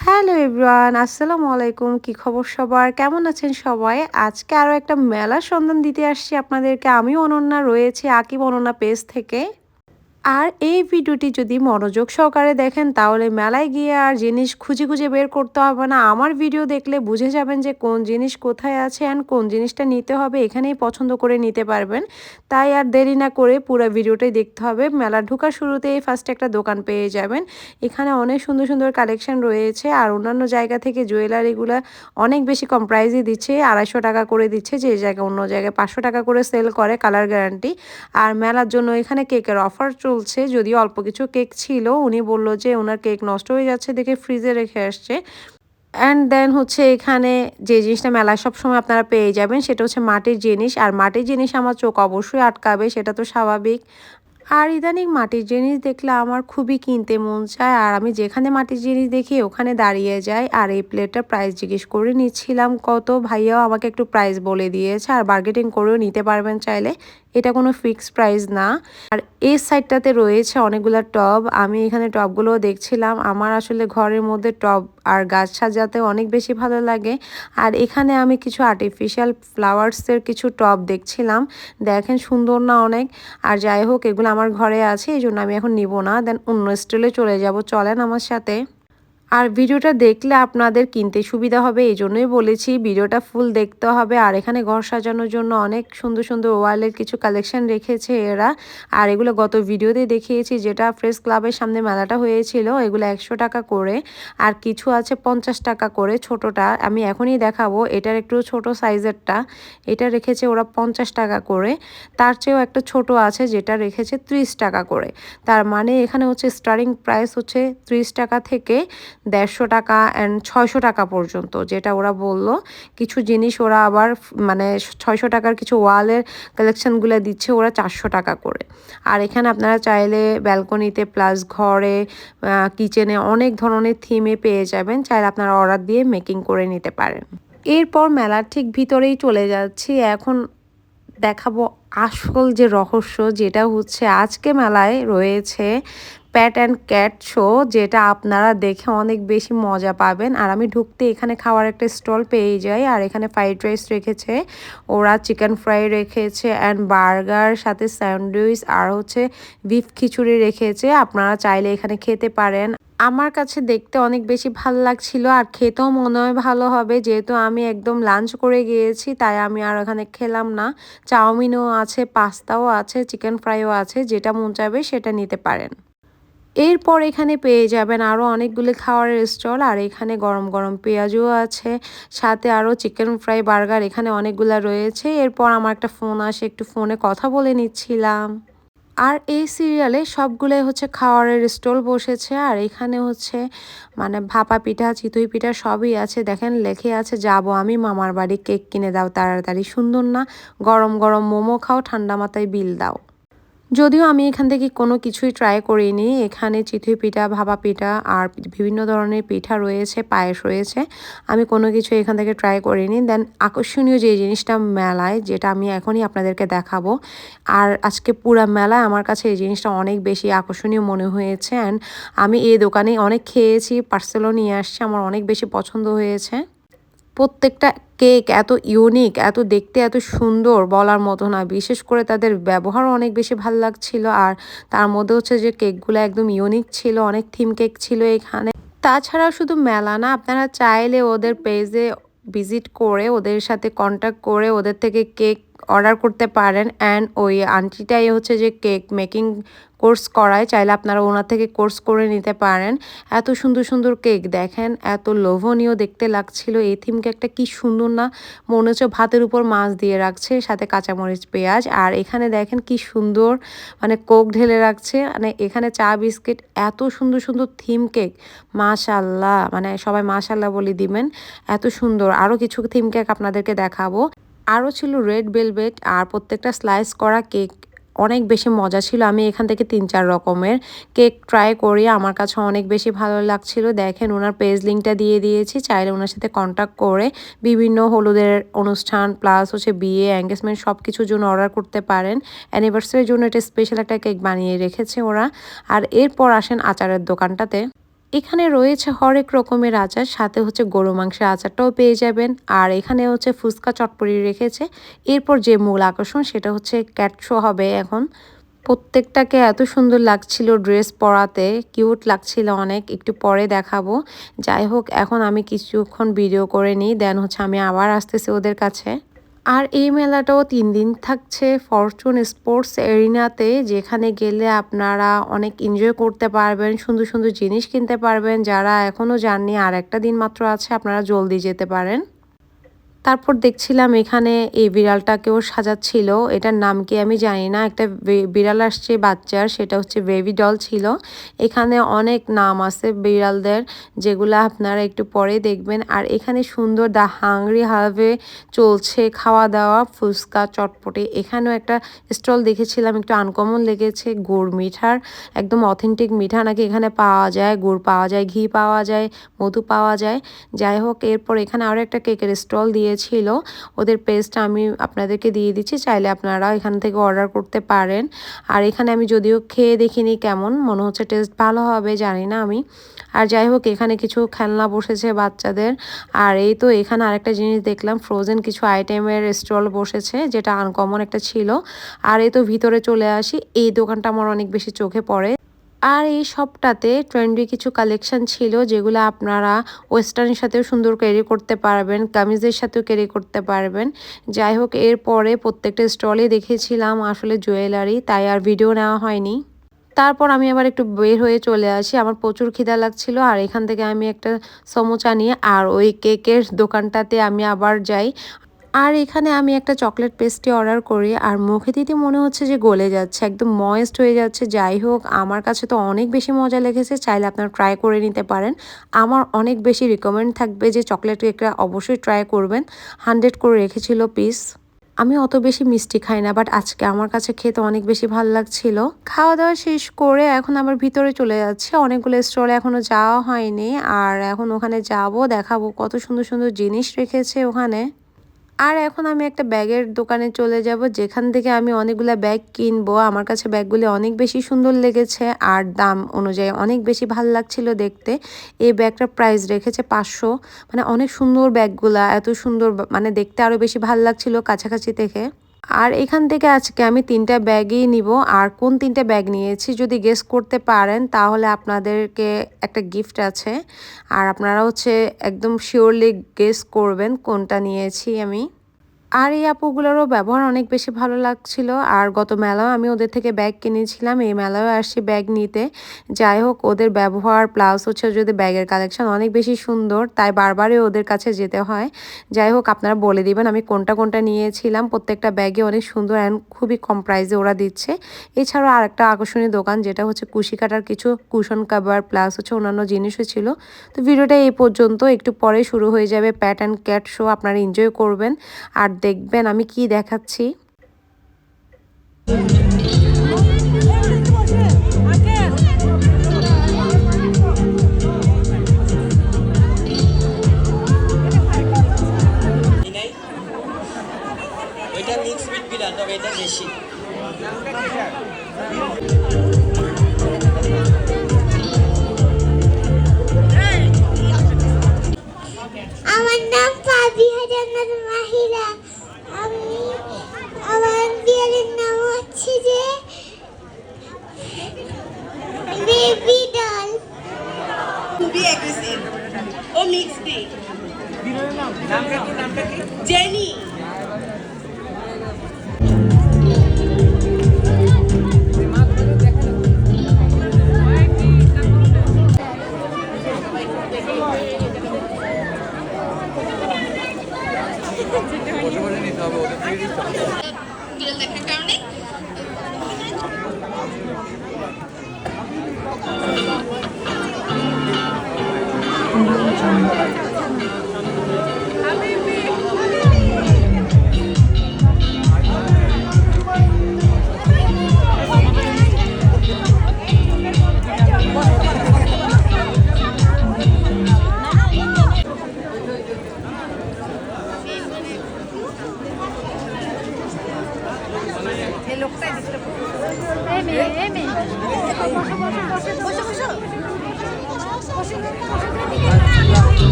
Hello everyone, আসসালামু আলাইকুম। কি খবর সবার? কেমন আছেন সবাই? আজকে আরও একটা মেলা সন্ধান দিতে আসছি আপনাদেরকে। আমি অনন্যা রয়েছে, আকিব অনন্যা পেজ থেকে। আর এই ভিডিওটি যদি মনোযোগ সহকারে দেখেন, তাহলে মেলায় গিয়ে আর জিনিস খুঁজে খুঁজে বের করতে হবে না। আমার ভিডিও দেখলে বুঝে যাবেন যে কোন জিনিস কোথায় আছে অ্যান্ড কোন জিনিসটা নিতে হবে, এখানেই পছন্দ করে নিতে পারবেন। তাই আর দেরি না করে পুরো ভিডিওটাই দেখতে হবে। মেলা ঢোকার শুরুতেই ফার্স্টে একটা দোকান পেয়ে যাবেন। এখানে অনেক সুন্দর সুন্দর কালেকশন রয়েছে আর অন্যান্য জায়গা থেকে জুয়েলারিগুলো অনেক বেশি কম প্রাইজে দিচ্ছে। আড়াইশো টাকা করে দিচ্ছে, যে জায়গায় অন্য জায়গায় পাঁচশো টাকা করে সেল করে কালার গ্যারান্টি আর মেলার জন্য এখানে কেকের অফার চলছে, যদিও অল্প কিছু কেক ছিল। উনি বলল যে ওনার কেক নষ্ট হয়ে যাচ্ছে দেখে ফ্রিজে রেখে আসছে। অ্যান্ড দেন হচ্ছে এখানে যে জিনিসটা মেলায় সবসময় আপনারা পেয়ে যাবেন, সেটা হচ্ছে মাটির জিনিস। আর মাটির জিনিস আমার চোখ অবশ্যই আটকাবে, সেটা তো স্বাভাবিক। আর ইদানিং মাটির জিনিস দেখলে আমার খুবই কিনতে মন চায়। আর আমি যেখানে মাটির জিনিস দেখি, ওখানে দাঁড়িয়ে যাই। আর এই প্লেটটার প্রাইস জিজ্ঞেস করে নিচ্ছিলাম, কত? ভাইয়াও আমাকে একটু প্রাইস বলে দিয়েছে। আর বার্গেটিং করেও নিতে পারবেন চাইলে। এটা কোনো ফিক্স প্রাইস না। আর এই সাইডটাতে রয়েছে অনেকগুলো টব আমি এখানে টবগুলোও দেখছিলাম। আমার আসলে ঘরের মধ্যে টব আর গাছ সাজাতে অনেক বেশি ভালো লাগে। আর এখানে আমি কিছু আর্টিফিশিয়াল ফ্লাওয়ার্সের কিছু টব দেখছিলাম। দেখেন সুন্দর না অনেক। আর যাই হোক, এগুলো আমার ঘরে আছে, এই জন্য আমি এখন নিব না। দেন অন্য স্টেলে চলে যাব। চলেন আমার সাথে। আর ভিডিওটা দেখলে আপনাদের কিনতে সুবিধা হবে, এই জন্যই বলেছি ভিডিওটা ফুল দেখতে হবে। আর এখানে ঘর সাজানোর জন্য অনেক সুন্দর সুন্দর ওয়ালের কিছু কালেকশন রেখেছে এরা। আর এগুলো গত ভিডিওতে দেখিয়েছি, যেটা ফ্রেশ ক্লাবের সামনে মেলাটা হয়েছিল, এগুলো একশো টাকা করে। আর কিছু আছে পঞ্চাশ টাকা করে, ছোটটা। আমি এখনই দেখাবো, এটার একটু ছোট সাইজেরটা। এটা রেখেছে ওরা পঞ্চাশ টাকা করে। তার চেয়েও একটা ছোট আছে, যেটা রেখেছে ত্রিশ টাকা করে। তার মানে এখানে হচ্ছে স্টার্টিং প্রাইস হচ্ছে ত্রিশ টাকা থেকে দেড়শো টাকা অ্যান্ড ছয়শো টাকা পর্যন্ত, যেটা ওরা বলল। কিছু জিনিস ওরা আবার মানে ছয়শো টাকার কিছু ওয়ালের কালেকশানগুলো দিচ্ছে, ওরা চারশো টাকা করে। আর এখানে আপনারা চাইলে ব্যালকনিতে প্লাস ঘরে কিচেনে অনেক ধরনের থিমে পেয়ে যাবেন। চাইলে আপনারা অর্ডার দিয়ে মেকিং করে নিতে পারেন। এরপর মেলার ঠিক ভিতরেই চলে যাচ্ছি। এখন দেখাবো আসল যে রহস্য, যেটা হচ্ছে আজকে মেলায় রয়েছে প্যাট অ্যান্ড ক্যাট শো যেটা আপনারা দেখে অনেক বেশি মজা পাবেন। আর আমি ঢুকতে এখানে খাওয়ার একটা স্টল পেয়ে যাই, আর এখানে ফ্রাইড রাইস রেখেছে। ওরা চিকেন ফ্রাই রেখেছে অ্যান্ড বার্গার সাথে স্যান্ডউইচ আর হচ্ছে বিফ খিচুড়ি রেখেছে। আপনারা চাইলে এখানে খেতে পারেন। আমার কাছে দেখতে অনেক বেশি ভালো লাগছিল, আর খেতেও মনে হয় ভালো হবে। যেহেতু আমি একদম লাঞ্চ করে গিয়েছি, তাই আমি আর ওখানে খেলাম না। চাউমিনও আছে, পাস্তাও আছে চিকেন ফ্রাইও আছে, যেটা মন চাইবে সেটা নিতে পারেন। এরপর এখানে পেয়ে যাবেন আরও অনেকগুলি খাওয়ারের স্টল, আর এখানে গরম গরম পেঁয়াজও আছে, সাথে আরও চিকেন ফ্রাই বার্গার এখানে অনেকগুলো রয়েছে। এরপর আমার একটা ফোন আসে, একটু ফোনে কথা বলে নিচ্ছিলাম। আর এই সিরিয়ালে সবগুলোই হচ্ছে খাওয়ারের স্টল বসেছে, আর এখানে হচ্ছে মানে ভাপা পিঠা, চিতই পিঠা সবই আছে। দেখেন, লেখে আছে, যাব আমি মামার বাড়ি, কেক কিনে দাও, তাড়াতাড়ি সুন্দর না, গরম গরম মোমো খাও, ঠান্ডা মাথায় বিল দাও। যদিও আমি এখান থেকে কোনো কিছুই ট্রাই করিনি। এখানে চিথুই পিঠা, ভাপা পিঠা আর বিভিন্ন ধরনের পিঠা রয়েছে, পায়েস রয়েছে। আমি কোনো কিছু এখান থেকে ট্রাই করিনি। দেন আকর্ষণীয় যে জিনিসটা মেলায়, যেটা আমি এখনই আপনাদেরকে দেখাবো। আর আজকে পুরা মেলায় আমার কাছে এই জিনিসটা অনেক বেশি আকর্ষণীয় মনে হয়েছে। অ্যান্ড আমি এই দোকানে অনেক খেয়েছি, পার্সেলও নিয়ে আসছি, আমার অনেক বেশি পছন্দ হয়েছে। প্রত্যেকটা কেক এত ইউনিক এত দেখতে এত সুন্দর বলার মতো না। বিশেষ করে তাদের ব্যবহার অনেক বেশি ভালো লাগছিল আর তার মধ্যে হচ্ছে যে কেকগুলো একদম ইউনিক ছিল, অনেক থিম কেক ছিল এখানে। তাছাড়াও শুধু মেলা না, আপনারা চাইলে ওদের পেজে ভিজিট করে, ওদের সাথে কন্ট্যাক্ট করে, ওদের থেকে কেক অর্ডার করতে পারেন অ্যান্ড ওই আন্টিটাই হচ্ছে যে কেক মেকিং কোর্স করায়, চাইলে আপনারা ওনার থেকে কোর্স করে নিতে পারেন। এত সুন্দর সুন্দর কেক দেখেন, এত লোভনীয় দেখতে লাগছিল, এই থিম কেকটা কি সুন্দর না, মনে হচ্ছে ভাতের উপর মাছ দিয়ে রাখছে, সাথে কাঁচামরিচ, পেঁয়াজ, আর এখানে দেখেন কি সুন্দর মানে কোক ঢেলে রাখছে মানে এখানে চা, বিস্কিট, এত সুন্দর সুন্দর থিম কেক মাশাল্লাহ মানে সবাই মাশাল্লাহ বলে দিবেন, এত সুন্দর। আরও কিছু থিম কেক আপনাদেরকে দেখাবো। আরও ছিল রেড ভেলভেট আর প্রত্যেকটা স্লাইস করা কেক অনেক বেশি মজা ছিল। আমি এখান থেকে তিন চার রকমের কেক ট্রাই করি। আমার কাছে অনেক বেশি ভালো লাগছিল। দেখেন ওনার পেজ লিঙ্কটা দিয়ে দিয়েছি। চাইলে ওনার সাথে কন্ট্যাক্ট করে বিভিন্ন হলুদের অনুষ্ঠান প্লাস হচ্ছে বিয়ে এঙ্গেজমেন্ট সব কিছুর জন্য অর্ডার করতে পারেন। অ্যানিভার্সারির জন্য এটা স্পেশাল একটা কেক বানিয়ে রেখেছে ওরা। আর এরপর আসেন আচারের দোকানটাতে। এখানে রয়েছে হরেক রকমের আচার, সাথে হচ্ছে গরু মাংসের আচারটাও পেয়ে যাবেন। আর এখানে হচ্ছে ফুচকা চটপড়ি রেখেছে। এরপর যে মূল আকর্ষণ সেটা হচ্ছে ক্যাট শো হবে এখন। প্রত্যেকটাকে এত সুন্দর লাগছিল ড্রেস পরাতে, কিউট লাগছিল অনেক, একটু পরে দেখাবো। যাই হোক, এখন আমি কিছুক্ষণ ভিডিও করে নিই, দেন হচ্ছে আমি আবার আসতেছি ওদের কাছে। আর এই মেলাটাও তিন দিন থাকছে ফরচুন স্পোর্টস এরিনাতে যেখানে গেলে আপনারা অনেক এনজয় করতে পারবেন, সুন্দর সুন্দর জিনিস কিনতে পারবেন। যারা এখনও যাননি আর একটা দিন মাত্র আছে, আপনারা জলদি যেতে পারেন। তারপর দেখছিলাম এখানে এই বিড়ালটাকেও সাজাচ্ছিল। এটার নাম কি আমি জানি না। একটা বিড়াল আসছে, বাচ্চার, সেটা হচ্ছে বেবি ডল ছিল। এখানে অনেক নাম আছে বিড়ালদের, যেগুলো আপনারা একটু পরে দেখবেন। আর এখানে সুন্দর দা হাংরি হাভে চলছে খাওয়া দাওয়া ফুচকা, চটপটে। এখানেও একটা স্টল দেখেছিলাম, একটু আনকমন লেগেছে, গুড় মিঠার, একদম অথেন্টিক মিঠা। নাকি এখানে পাওয়া যায়, গুড় পাওয়া যায়, ঘি পাওয়া যায়, মধু পাওয়া যায়। যাই হোক, এরপর এখানে আরও একটা কেকের স্টল দিয়ে দিয়েছিল। ওদের পেজটা আমি আপনাদেরকে দিয়ে দিচ্ছি, চাইলে আপনারা এখান থেকে অর্ডার করতে পারেন। আর এখানে আমি যদিও খেয়ে দেখিনি কেমন, মনে হচ্ছে টেস্ট ভালো হবে, জানি না আমি। আর যাই হোক, এখানে কিছু খেলনা বসেছে বাচ্চাদের। আর এই তো এখানে আরেকটা জিনিস দেখলাম ফ্রোজেন কিছু আইটেমের স্টল বসেছে, যেটা আনকমন একটা ছিল। আর এই তো ভিতরে চলে আসি, এই দোকানটা আমার অনেক বেশি চোখে পড়ে। আর এই সবটাতে ট্রেন্ডি কিছু কালেকশন ছিল যেগুলো আপনারা ওয়েস্টার্নের সাথেও সুন্দর ক্যারি করতে পারবেন, কামিজের সাথেও ক্যারি করতে পারবেন। যাই হোক, এরপরে প্রত্যেকটা স্টলে দেখেছিলাম আসলে জুয়েলারি তাই আর ভিডিও নেওয়া হয়নি। তারপর আমি আবার একটু বের হয়ে চলে আসি, আমার প্রচুর খিদা লাগছিল আর এখান থেকে আমি একটা সমোচা নিয়ে আর ওই কেকের দোকানটাতে আমি আবার যাই। আর এখানে আমি একটা চকলেট পেস্ট্রি অর্ডার করি, আর মুখে দিতে মনে হচ্ছে যে গলে যাচ্ছে, একদম ময়েস্ট হয়ে যাচ্ছে। যাই হোক, আমার কাছে তো অনেক বেশি মজা লেগেছে, চাইলে আপনারা ট্রাই করে নিতে পারেন। আমার অনেক বেশি রিকমেন্ড থাকবে যে চকলেট কেকটা অবশ্যই ট্রাই করবেন। হান্ড্রেড করে রেখেছিল পিস আমি অত বেশি মিষ্টি খাই না বাট আজকে আমার কাছে খেতে অনেক বেশি ভালো লাগছিল। খাওয়া দাওয়া শেষ করে এখন আমার ভিতরে চলে যাচ্ছে। অনেকগুলো স্টলে এখনও যাওয়া হয়নি, আর এখন ওখানে যাব, দেখাবো কত সুন্দর সুন্দর জিনিস রেখেছে ওখানে। আর এখন আমি একটা ব্যাগের দোকানে চলে যাব, যেখান থেকে আমি অনেকগুলো ব্যাগ কিনবো। আমার কাছে ব্যাগগুলি অনেক বেশি সুন্দর লেগেছে আর দাম অনুযায়ী অনেক বেশি ভালো লাগছিল দেখতে। এই ব্যাগটার প্রাইস রেখেছে পাঁচশো। মানে অনেক সুন্দর ব্যাগগুলা, এত সুন্দর মানে দেখতে আরও বেশি ভালো লাগছিল কাছাকাছি থেকে। আর এখান থেকে আজকে আমি তিনটা ব্যাগই নিব। আর কোন তিনটা ব্যাগ নিয়েছি যদি গেস করতে পারেন, তাহলে আপনাদেরকে একটা গিফট আছে। আর আপনারা হচ্ছে একদম শিওরলি গেস করবেন কোনটা নিয়েছি আমি। আর এই আপুগুলোরও ব্যবহার অনেক বেশি ভালো লাগছিল। আর গত মেলাও আমি ওদের থেকে ব্যাগ কিনেছিলাম। এই মেলাও আসছি ব্যাগ নিতে। যাই হোক, ওদের ব্যবহার প্লাস হচ্ছে যদি ব্যাগের কালেকশন অনেক বেশি সুন্দর, তাই বারবারই ওদের কাছে যেতে হয়। যাই হোক, আপনারা বলে দিবেন আমি কোনটা কোনটা নিয়েছিলাম। প্রত্যেকটা ব্যাগে অনেক সুন্দর অ্যান্ড খুবই কম প্রাইসে ওরা দিচ্ছে। এছাড়াও আরেকটা আকর্ষণীয় দোকান, যেটা হচ্ছে কুশি কাটার কিছু কুশন কাভার প্লাস হচ্ছে অন্যান্য জিনিসও ছিল। তো ভিডিওটা এই পর্যন্ত। একটু পরে শুরু হয়ে যাবে প্যাট অ্যান্ড ক্যাট শো আপনারা এনজয় করবেন। আর দেখবেন আমি কি দেখাচ্ছি? জেনি দেখার কারণে